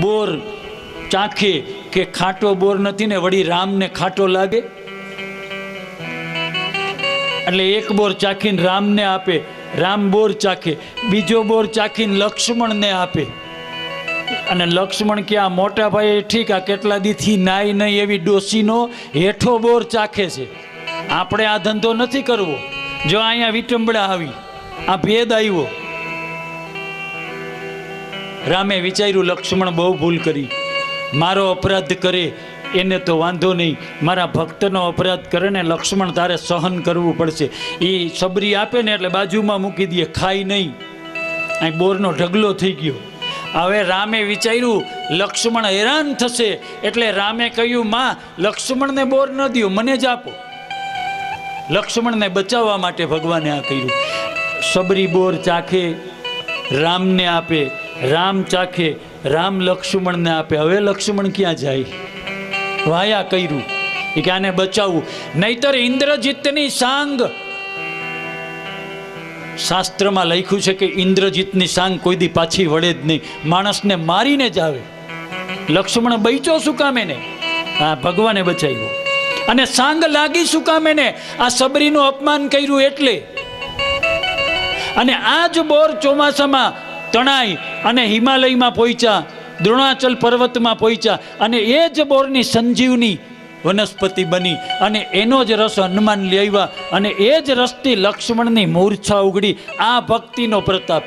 બોર ચાખે કે ખાટો બોર નથી ને વળી રામને ખાટો લાગે? એટલે એક બોર ચાખીને રામને આપે, રામ બોર ચાખે, બીજો બોર ચાખીને લક્ષ્મણને આપે. અને લક્ષ્મણ કે આ મોટા ભાઈ ઠીક, આ કેટલા દીથી નાય નહીં એવી ડોસીનો હેઠો બોર ચાખે છે. આપણે આ ધંધો નથી કરવો. જો અહીંયા વિટંબડા આવી, આ ભેદ આવ્યો. રામે વિચાર્યું, લક્ષ્મણ, બહુ ભૂલ કરી. મારો અપરાધ કરે, એને તો વાંધો નહીં. મારા ભક્તનો અપરાધ કરે ને લક્ષ્મણ તારે સહન કરવું પડશે. એ સબરી આપે ને એટલે બાજુમાં મૂકી દે, ખાય નહીં. અહીં બોરનો ઢગલો થઈ ગયો. હવે રામે વિચાર્યું, લક્ષ્મણ હેરાન થશે. એટલે રામે કહ્યું, માં, લક્ષ્મણને બોર ન દ્યો, મને જ આપો. લક્ષ્મણને બચાવવા માટે ભગવાને આ કર્યું. સબરી બોર ચાખે રામને આપે, રામ ચાખે, રામ લક્ષ્મણને આપે. હવે લક્ષ્મણ ક્યાં જાય? વાયા કર્યું. એ કે આને બચાવવું. નહીતર ઇન્દ્રજીતની સાંગ. શાસ્ત્રમાં લખ્યું છે કે ઇન્દ્રજીતની સાંગ કોઈ દી પાછી વળે જ નહીં. માણસને મારીને જ આવે. લક્ષ્મણ બૈચો શું કામે ને? આ ભગવાને બચાવ્યો. અને સાંગ લાગી શું કામે ને? આ સબરીનું અપમાન કર્યું એટલે અને આ જ બોર ચોમાસામાં તણાઈ અને હિમાલયમાં પહોંચ્યા દ્રોણાચલ પર્વતમાં પહોંચ્યા અને એ જ બોરની સંજીવની વનસ્પતિ બની અને એનો જ રસ હનુમાન લેવા અને એ જ રસથી લક્ષ્મણની મૂર્છા ઉગડી, આ ભક્તિનો પ્રતાપ.